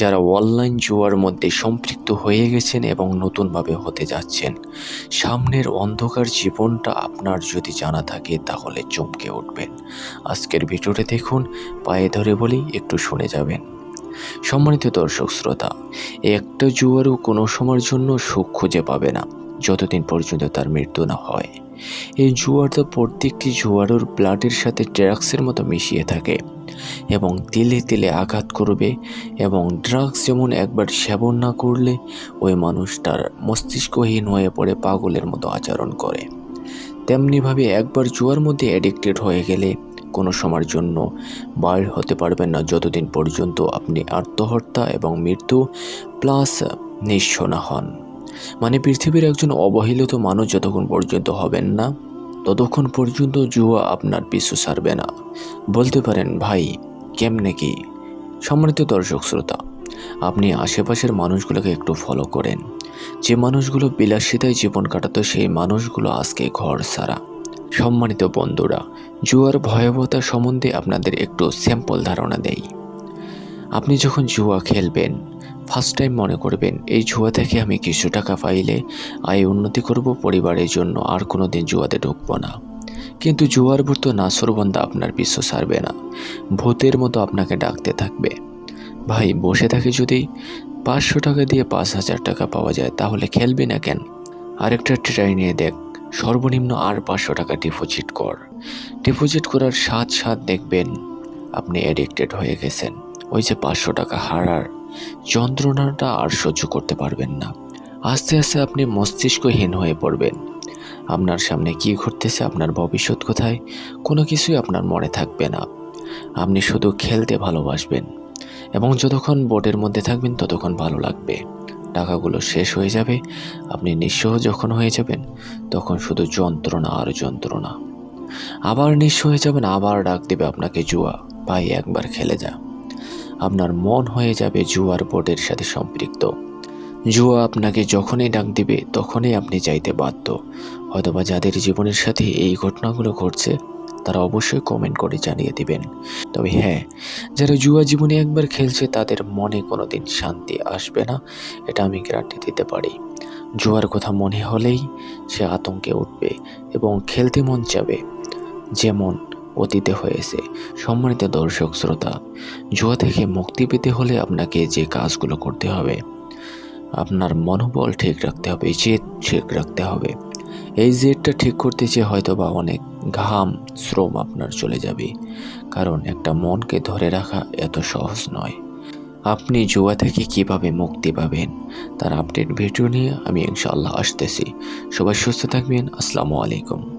যারা অনলাইন জুয়ার মধ্যে সম্পৃক্ত হয়ে গেছেন এবং নতুনভাবে হতে যাচ্ছেন, সামনের অন্ধকার জীবনটা আপনার যদি জানা থাকে তাহলে চমকে উঠবেন। আজকের ভিডিওটা দেখুন, পায়ে ধরে বলি একটু শুনে যাবেন। সম্মানিত দর্শক শ্রোতা, একটা জুয়ারও কোনো সময়ের জন্য সুখ খুঁজে পাবে না, যতদিন পর্যন্ত তার মৃত্যু না হয়। এই জুয়ারটা প্রত্যেকটি জুয়ারোর ব্লাডের সাথে ড্রাগসের মতো মিশিয়ে থাকে। এবং তিলে তিলে আঘাত করবে এবং ড্রাগস যেমন একবার সেবন না করলে, ওই মানুষটার মস্তিষ্কহীন হয়ে পড়ে পাগলের মতো আচরণ করে। তেমনিভাবে একবার জুয়ার মধ্যে অ্যাডিক্টেড হয়ে গেলে কোনো সময়ের জন্য বাইর হতে পারবেন না, যতদিন পর্যন্ত আপনি আত্মহত্যা এবং মৃত্যু প্লাস নিঃস্ব না হন। মানে পৃথিবীর একজন অবহেলিত মানুষ যতক্ষণ পর্যন্ত হবেন না ততক্ষণ পর্যন্ত জুয়া আপনার পিছু ছাড়বে না। বলতে পারেন, ভাই, কেমনে কি? সম্মানিত দর্শক শ্রোতা, আপনি আশেপাশের মানুষগুলোকে একটু ফলো করেন। যে মানুষগুলো বিলাসিতায় জীবন কাটাতো, সেই মানুষগুলো আজকে ঘর ছাড়া। সম্মানিত বন্ধুরা, জুয়ার ভয়াবহতা সম্বন্ধে আপনাদের একটু স্যাম্পল ধারণা দেই। আপনি যখন জুয়া খেলবেন ফার্স্ট টাইম মনে করবেন, এই জুয়া থেকে আমি কিছু টাকা পাইলে আয় উন্নতি করব, পরিবারের জন্য আর কোনো দিন জুয়াতে ঢুকবো না। কিন্তু জুয়ার ভূত নাসরবন্দা আপনার পিছু ছাড়বে না। ভূতের মতো আপনাকে ডাকতে থাকবে। ভাই, বসে থাকে যদি পাঁচশো টাকা দিয়ে পাঁচ হাজার টাকা পাওয়া যায়, তাহলে খেলবি না কেন? আরেকটা ট্রাই নিয়ে দেখ, সর্বনিম্ন আর পাঁচশো টাকা ডিপোজিট কর। ডিপোজিট করার সাথ সাথ দেখবেন আপনি অ্যাডিক্টেড হয়ে গেছেন। ওই যে পাঁচশো টাকা হারার যন্ত্রণাটা আর সহ্য করতে পারবেন না। আস্তে আস্তে আপনি মস্তিষ্কহীন হয়ে পড়বেন। আপনার সামনে কি ঘটতেছে, আপনার ভবিষ্যৎ কোথায়, কোনো কিছুই আপনার মনে থাকবে না। আপনি শুধু খেলতে ভালোবাসবেন এবং যতক্ষণ বোর্ডের মধ্যে থাকবেন, ততক্ষণ ভালো লাগবে। টাকাগুলো শেষ হয়ে যাবে, আপনি নিঃস্ব যখন হয়ে যাবেন, তখন শুধু যন্ত্রণা আর যন্ত্রণা। আবার নিঃস্ব হয়ে যাবেন, আবার ডাক দেবে আপনাকে, জুয়া, ভাই, একবার খেলে যা। আপনার মন হয়ে যাবে জুয়ার বোর্ডের সাথে সম্পৃক্ত। জুয়া আপনাকে যখনই ডাক দিবে, তখনই আপনি যাইতে বাধ্য। হয়তোবা যাদের জীবনের সাথে এই ঘটনাগুলো ঘটছে, তারা অবশ্যই কমেন্ট করে জানিয়ে দিবেন। তবে হ্যাঁ যারা জুয়া জীবনে একবার খেলছে, তাদের মনে কোনো দিন শান্তি আসবে না, এটা আমি গ্যারান্টি দিতে পারি। জুয়ার কথা মনে হলেই সে আতঙ্কে উঠবে এবং খেলতে মন চাবে। যেমন অতীতে হয়েছে। সম্মানিত দর্শক, শ্রোতা, জুয়া থেকে মুক্তি পেতে হলে আপনাকে যে কাজগুলো করতে হবে, আপনার মনোবল ঠিক রাখতে হবে জেদ ঠিক রাখতে হবে। এই জেদটা ঠিক করতে চেয়ে হয়তো বা অনেক ঘাম, শ্রম আপনার চলে যাবে। কারণ একটা মনকে ধরে রাখা এত সহজ নয়। আপনি জুয়া থেকে কীভাবে মুক্তি পাবেন, তার আপডেট ভিডিও নিয়ে আমি ইনশাআল্লাহ আসতেছি। সবাই সুস্থ থাকবেন। আসসালামু আলাইকুম।